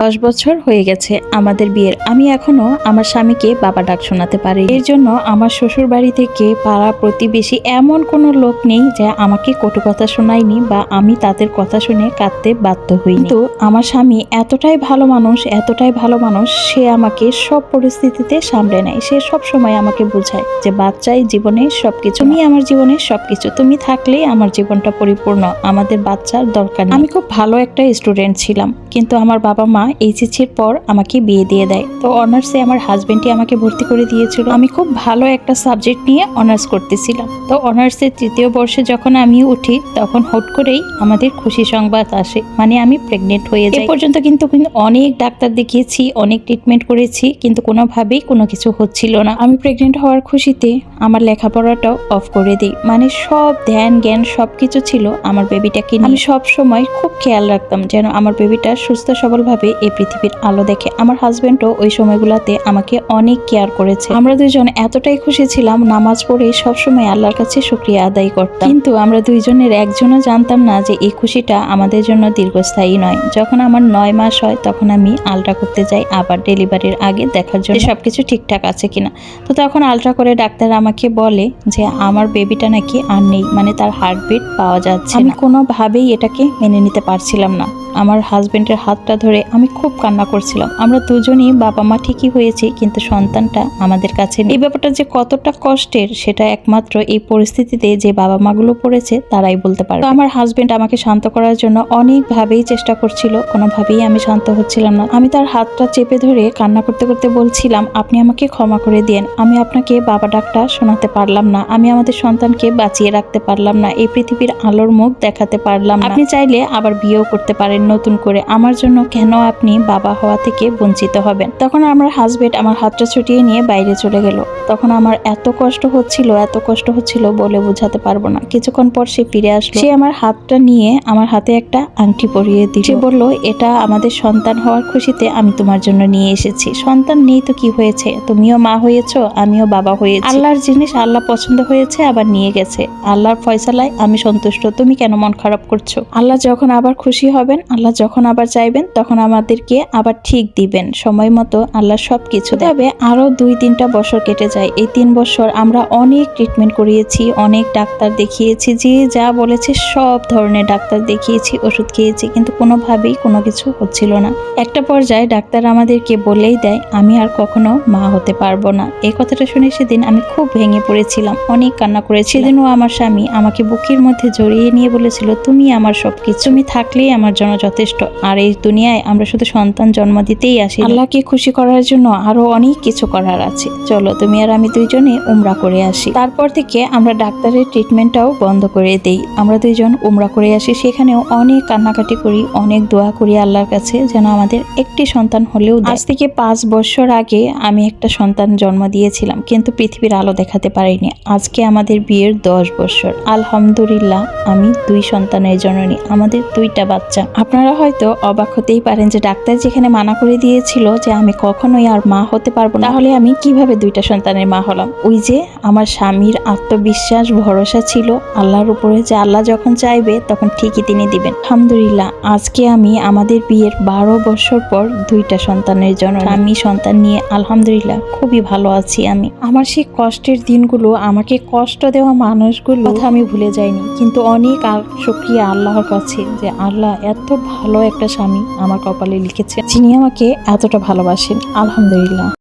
দশ বছর হয়ে গেছে আমাদের বিয়ের। আমি এখনও আমার স্বামীকে বাবা ডাক শোনাতে পারি। এর জন্য আমার শ্বশুর বাড়ি থেকে পাড়া প্রতিবেশী এমন কোনো লোক নেই যে আমাকে কটু কথা শোনায়নি বা আমি তাদের কথা শুনে কাঁদতে বাধ্য হইনি। তো আমার স্বামী এতটাই ভালো মানুষ, এতটাই ভালো মানুষ, সে আমাকে সব পরিস্থিতিতে সামলে নেয়। সে সব সময় আমাকে বোঝায় যে বাচ্চাই জীবনে সবকিছু। তুমি আমার জীবনে সবকিছু। তুমি থাকলেই আমার জীবনটা পরিপূর্ণ। আমাদের বাচ্চার দরকার আমি খুব ভালো একটা স্টুডেন্ট ছিলাম, কিন্তু আমার বাবা মা এইচএসির পর আমাকে বিয়ে দিয়ে দেয়। তো অনার্সে আমার হাজবেন্ডই আমাকে ভর্তি করে দিয়েছিল। আমি খুব ভালো একটা সাবজেক্ট নিয়ে অনার্স করতেছিলাম। তো অনার্সের তৃতীয় বর্ষে যখন আমি উঠি, তখন হুট করেই আমাদের খুশি সংবাদ আসে। মানে আমি প্রেগনেন্ট হয়ে যাই। পর্যন্ত কিন্তু অনেক ডাক্তার দেখিয়েছি, অনেক ট্রিটমেন্ট করেছি, কিন্তু কোনোভাবেই কোনো কিছু হচ্ছিল না। আমি প্রেগনেন্ট হওয়ার খুশিতে আমার লেখাপড়াটাও অফ করে দিই। মানে সব ধ্যান, জ্ঞান সব কিছু ছিল আমার বেবিটাকে আমি সব সময় খুব খেয়াল রাখতাম যেন আমার বেবিটা সুস্থ সবলভাবে এই পৃথিবীর আলো দেখে। আমার হাজব্যান্ডও ওই সময়গুলোতে আমাকে অনেক কেয়ার করেছে। আমরা দুইজন এতটাই খুশি ছিলাম নামাজ পড়ে সবসময় আল্লাহর কাছে শুক্রিয়া আদায় করতাম। কিন্তু আমরা দুইজনের একজনও জানতাম না যে এই খুশিটা আমাদের জন্য দীর্ঘস্থায়ী নয়। যখন আমার নয় মাস হয় তখন আমি আলট্রা করতে যাই আবার ডেলিভারির আগে দেখার জন্য। সবকিছু ঠিকঠাক আছে কিনা। তো তখন আলট্রা করে ডাক্তার আমাকে বলে যে আমার বেবিটা নাকি আর নেই। মানে তার হার্টবিট পাওয়া যাচ্ছে আমি কোনোভাবেই এটাকে মেনে নিতে পারছিলাম না। আমার হাজবেন্ডের হাতটা ধরে আমি খুব কান্না করছিলাম। আমরা দুজনই বাবা মা ঠিকই হয়েছি, কিন্তু সন্তানটা আমাদের কাছে এই ব্যাপারটা যে কতটা কষ্টের, সেটা একমাত্র এই পরিস্থিতিতে যে বাবা মাগুলো পড়েছে, তারাই বলতে পারে আমার হাজবেন্ড আমাকে শান্ত করার জন্য অনেকভাবেই চেষ্টা করছিল, কোনোভাবেই আমি শান্ত হচ্ছিলাম না। আমি তার হাতটা চেপে ধরে কান্না করতে করতে বলছিলাম, আপনি আমাকে ক্ষমা করে দিন আমি আপনাকে বাবা ডাকটা শোনাতে পারলাম না। আমি আমাদের সন্তানকে বাঁচিয়ে রাখতে পারলাম না। এই পৃথিবীর আলোর মুখ দেখাতে পারলাম না। আপনি চাইলে আবার বিয়েও করতে পারেন নতুন করে। আমার জন্য কেন আপনি বাবা হওয়া থেকে বঞ্চিত হবেন। তখন আমার হাজবেন্ড আমার হাতটা ছুটিয়ে নিয়ে বাইরে চলে গেল। তখন আমার এত কষ্ট হচ্ছিল, এত কষ্ট হচ্ছিল বলে বোঝাতে পারব না। কিছুক্ষণ পর সে ফিরে আসলো। সে আমার হাতটা নিয়ে আমার হাতে একটা আংটি পরিয়ে দিল। সে বলল, এটা আমাদের সন্তান হওয়ার খুশিতে আমি তোমার জন্য নিয়ে এসেছি। সন্তান নেই তো কি হয়েছে? তুমিও মা হয়েছো, আমিও বাবা হয়েছি। আল্লাহর জিনিস আল্লাহ পছন্দ হয়েছে, আবার নিয়ে গেছে। আল্লাহর ফয়সালায় আমি সন্তুষ্ট। তুমি কেন মন খারাপ করছ? আল্লাহ যখন আবার খুশি হবেন, আল্লাহ যখন আবার চাইবেন, তখন আমাদেরকে আবার ঠিক দিবেন। সময় মতো আল্লাহ সব কিছু তবে আরও দুই তিনটা বছর কেটে যায়। এই তিন বছর আমরা অনেক ট্রিটমেন্ট করিয়েছি, অনেক ডাক্তার দেখিয়েছি, যে যা বলেছে সব ধরনের ডাক্তার দেখিয়েছি, ওষুধ খেয়েছি, কিন্তু কোনোভাবেই কোনো কিছু হচ্ছিল না। একটা পর্যায়ে ডাক্তার আমাদেরকে বলেই দেয়, আমি আর কখনো মা হতে পারব না। এই কথাটা শুনে সেদিন আমি খুব ভেঙে পড়েছিলাম, অনেক কান্না করেছি সেদিনও আমার স্বামী আমাকে বুকের মধ্যে জড়িয়ে নিয়ে বলেছিল, তুমি আমার সবকিছু, তুমি থাকলেই আমার জন্য যথেষ্ট। আর এই দুনিয়ায় আমরা শুধু সন্তান জন্ম দিতেই আসি আল্লাহকে খুশি করার জন্য আরও অনেক কিছু করার আছে। চলো তুমি আর আমি দুইজনে উমরা করে আসি। তারপর থেকে আমরা ডাক্তারের ট্রিটমেন্টটাও বন্ধ করে দেই। আমরা দুইজন উমরা করে আসি। সেখানেও অনেক কান্নাকাটি করি অনেক দোয়া করি আল্লাহর কাছে যেন আমাদের একটি সন্তান হলেও। আজ থেকে পাঁচ বছর আগে আমি একটা সন্তান জন্ম দিয়েছিলাম কিন্তু পৃথিবীর আলো দেখাতে পারিনি। আজকে আমাদের বিয়ের দশ বছর। আলহামদুলিল্লাহ আমি দুই সন্তানের জননী আমাদের দুইটা বাচ্চা। আপনারা হয়তো অবাক হতেই পারেন যে ডাক্তার যেখানে মানা করে দিয়েছিল যে আমি কখনোই আর মা হতে পারব না, তাহলে আমি কীভাবে দুইটা সন্তানের মা হলাম? ওই যে আমার স্বামীর আত্মবিশ্বাস, ভরসা ছিল আল্লাহর উপরে যে আল্লাহ যখন চাইবে, তখন ঠিকই তিনি দিবেন। আলহামদুলিল্লাহ, আজকে আমি আমাদের বিয়ের বারো বছর পর দুইটা সন্তানের জন্য আমি সন্তান নিয়ে আলহামদুলিল্লাহ খুবই ভালো আছি আমি। আমার সেই কষ্টের দিনগুলো, আমাকে কষ্ট দেওয়া মানুষগুলো কথা আমি ভুলে যাইনি। কিন্তু অনেক আর শুক্রিয়া আল্লাহর কাছে যে আল্লাহ এত ভালো একটা স্বামী আমার কপালে লিখেছে যিনি আমাকে এতটা ভালোবাসেন। আলহামদুলিল্লাহ।